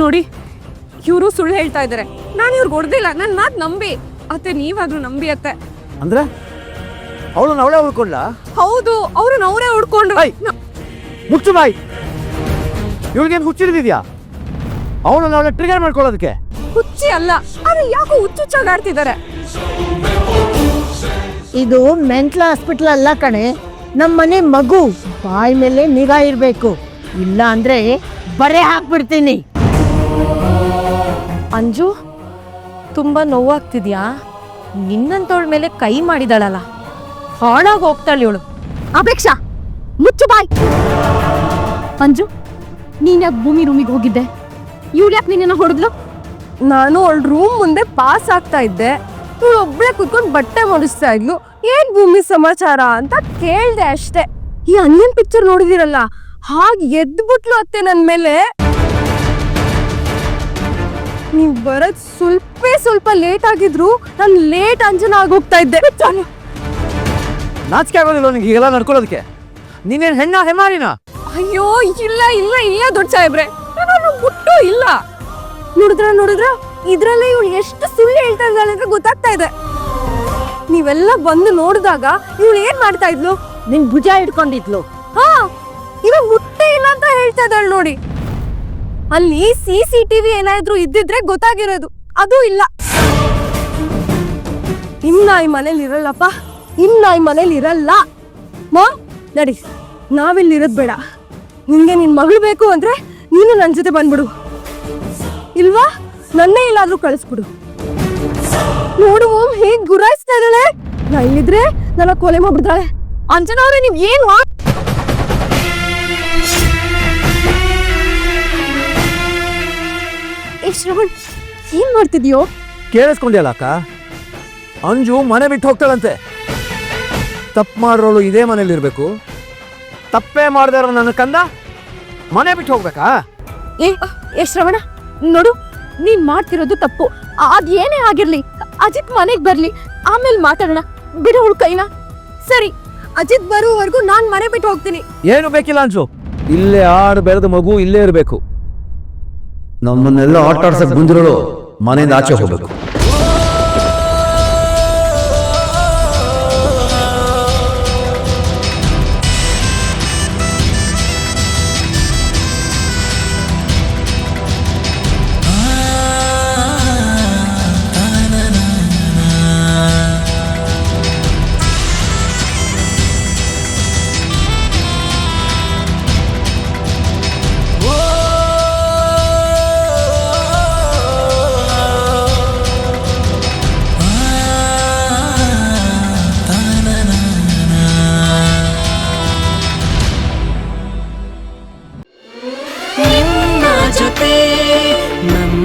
ನೋಡಿ ಇವರು ಸುಳ್ಳು ಹೇಳ್ತಾ ಇದ್ದಾರೆ ನಾನು ಇವ್ರಿಗೆ ಹೊಡೆದಿಲ್ಲ ನನ್ನ ಮಾತು ನಂಬಿ. ಅತ್ತೆ ನೀವಾದ್ರೂ ನಂಬಿ ಅತ್ತೆ. ಅಂದ್ರೆ? ಅವಳನ್ನ ಅವಳೇ ಉಳ್ಕೊಂಡ್ಲ? ಹೌದು ಅವ್ರನ್ನ ಅವರೇ ಹುಡ್ಕೊಂಡ್ರು. ಮುಚ್ಚು ಬಾಯ್! ಇವಳಿಗೇನು ಹುಚ್ಚಿರಿದ್ಯಾ ಅವಳನ್ನ ಅವಳ ಟ್ರಿಗರ್ ಮಾಡ್ಕೊಳ್ಳೋದಕ್ಕೆ. ಹುಚ್ಚಿ ಅಲ್ಲ ಆದ್ರೆ ಯಾಕೋ ಹುಚ್ಚುಚ್ಚಾಗಿ ಆಡ್ತಿದ್ದಾರೆ ಇದು ಮೆಂಟಲ್ ಹಾಸ್ಪಿಟಲ್ ಅಲ್ಲ ಕಣೆ. ನಮ್ಮ ಮನೆ ಮಗು ಬಾಯಿ ಮೇಲೆ ನಿಗಾ ಇರಬೇಕು. ಇಲ್ಲ ಅಂದ್ರೆ ಬರೆ ಹಾಕ್ಬಿಡ್ತೀನಿ. ಅಂಜು ತುಂಬ ನೋವಾಗ್ತಿದ್ಯಾ? ನಿನ್ನಂತವಳ ಮೇಲೆ ಕೈ ಮಾಡಿದಾಳಲ್ಲ. ಹಾಳಾಗಿ ಹೋಗ್ತಾಳೆ ಇವಳು. ಅಪೇಕ್ಷಾ ಮುಚ್ಚು ಬಾಯ್. ಅಂಜು ನೀನ್ ಯಾಕೆ ಭೂಮಿ ರೂಮಿಗೆ ಹೋಗಿದ್ದೆ? ಇವ್ಳು ಯಾಕೆ ನಿನ್ನ ಹೊಡೆದ್ಲು? ನಾನು ಅವಳ ರೂಮ್ ಮುಂದೆ ಪಾಸ್ ಆಗ್ತಾ ಇದ್ದೆ. ಇವಳು ಒಬ್ಳೆ ಕುತ್ಕೊಂಡು ಬಟ್ಟೆ ಮಡಿಸ್ತಾ ಇದ್ಲು. ಏನ್ ಭೂಮಿ ಸಮಾಚಾರ ಅಂತ ಕೇಳ್ದೆ ಅಷ್ಟೇ. ಈ ಅನ್ಯನ್ ಪಿಕ್ಚರ್ ನೋಡಿದಿರಲ್ಲ? ಹಾಗೆ ಎದ್ಬಿಟ್ಲು ಅತ್ತೆ ನನ್ ಮೇಲೆ. ನೀವ್ ಬರೋದ್ ಸ್ವಲ್ಪ ಸ್ವಲ್ಪ ಲೇಟ್ ಆಗಿದ್ರು ನಾನು ಲೇಟ್ ಅಂಜನ ಆಗೋಗ್ತಾ ಇದ್ದೆ. ನಾಚಿಕೆ ಆಗೋದಿಲ್ಲ ನನಗೆ ಹೀಗೆಲ್ಲ ನಡ್ಕೊಳ್ಳೋದಕ್ಕೆ? ನೀನೇನು ಹೆಣ್ಣ ಹೆಮಾರಿನ? ಅಯ್ಯೋ ಇಲ್ಲ ಇಲ್ಲ ಇಲ್ಲ ದೊಡ್ಡ ಸಾಹೇಬ್ರೆ. ನಾನು ಬಿಟ್ಟು ಇಲ್ಲ. ನೋಡಿದ್ರ ನೋಡಿದ್ರ? ಇದ್ರಲ್ಲೇ ಇವಳು ಎಷ್ಟು ಸುಳ್ಳು ಹೇಳ್ತಾ ಇದ್ದಾಳೆ ಅಂತ ಗೊತ್ತಾಗ್ತಾ ಇದೆ. ನೀವೆಲ್ಲ ಬಂದು ನೋಡಿದಾಗ ಇವ್ಳು ಏನ್ ಮಾಡ್ತಾ ಇದ್ಲು? ನಿನ್ ಭುಜ ಹಿಡ್ಕೊಂಡಿದ್ಲು. ಹಾ ಇವ ಮುಟ್ಟೆ ಇಲ್ಲ ಅಂತ ಹೇಳ್ತಾ ಇದ್ದಾಳೆ ನೋಡಿ. ಅಲ್ಲಿ ಸಿ ಸಿ ಟಿವಿ ಏನಾದ್ರೂ ಇದ್ದಿದ್ರೆ ಗೊತ್ತಾಗಿರೋದು. ಅದು ಇಲ್ಲ. ಇನ್ನ ಈ ಮನೇಲಿ ಇರಲ್ಲಪ್ಪ. ಇನ್ನ ಈ ಮನೇಲಿ ಇರಲ್ಲ. ನಡಿ. ನಾವಿಲ್ಲಿ ಇರೋದ್ ಬೇಡ. ನಿನ್ಗೆ ನಿನ್ ಮಗಳು ಬೇಕು ಅಂದ್ರೆ ನೀನು ನನ್ನ ಜೊತೆ ಬಂದ್ಬಿಡು. ಇಲ್ವಾ? ನನ್ನೇ ಎಲ್ಲಾದ್ರೂ ಕಳಿಸ್ಬಿಡು. ನೋಡು ಹೇಗ್ ಗುರಾಯಿಸ್ತಾ ಇದ್ದಾಳೆ. ನಾ ಇಲ್ಲಿದ್ರೆ ನನ್ನ ಕೊಲೆ ಮಾಡ್ಬಿಡ್ತಾಳೆ. ಅಂಜನವ್ರೆ ನೀವ್ ನೀವ್ ಏನು ಶ್ರವಣ್ ಏನ್ ಮಾಡ್ತಿದ್ಯೋ? ಕೇಳಿಸ್ಕೊಂಡ್ಯಲ್ಲ ಅಕ್ಕ? ಅಂಜು ಮನೆ ಬಿಟ್ಟು ಹೋಗ್ತಾಳಂತೆ. ತಪ್ಪು ಮಾಡಿರೋಳು ಇದೇ ಮನೇಲಿ ಇರಬೇಕು. ತಪ್ಪೇ ಮಾಡದೇ ಇರೋ ನನ್ನ ಕಂದ ಮನೆ ಬಿಟ್ಟು ಹೋಗ್ಬೇಕಾ? ಏ ಏ ಶ್ರವಣ ನೋಡು ನೀನ್ ಮಾಡ್ತಿರೋದು ತಪ್ಪು. ಅದ್ ಏನೇ ಆಗಿರ್ಲಿ ಅಜಿತ್ ಮನೆಗ್ ಬರ್ಲಿ ಆಮೇಲೆ ಮಾತಾಡೋಣ ಬಿಡು ಅವಳು ಕೈನ. ಸರಿ ಅಜಿತ್ ಬರುವವರೆಗೂ ನಾನ್ ಮನೆ ಬಿಟ್ಟು ಹೋಗ್ತೀನಿ. ಏನು ಬೇಕಿಲ್ಲ ಅಂಜು. ಇಲ್ಲೇ ಆಡು ಬೆಳೆದ ಮಗು ಇಲ್ಲೇ ಇರಬೇಕು. ನಮ್ಮನ್ನೆಲ್ಲ ಆಟ ಆಡ್ಸಕ್ ಬಂದಿರೋಳು ಮನೆಯಿಂದ ಆಚೆ ಹೋಗ್ಬೇಕು. cho tê mầm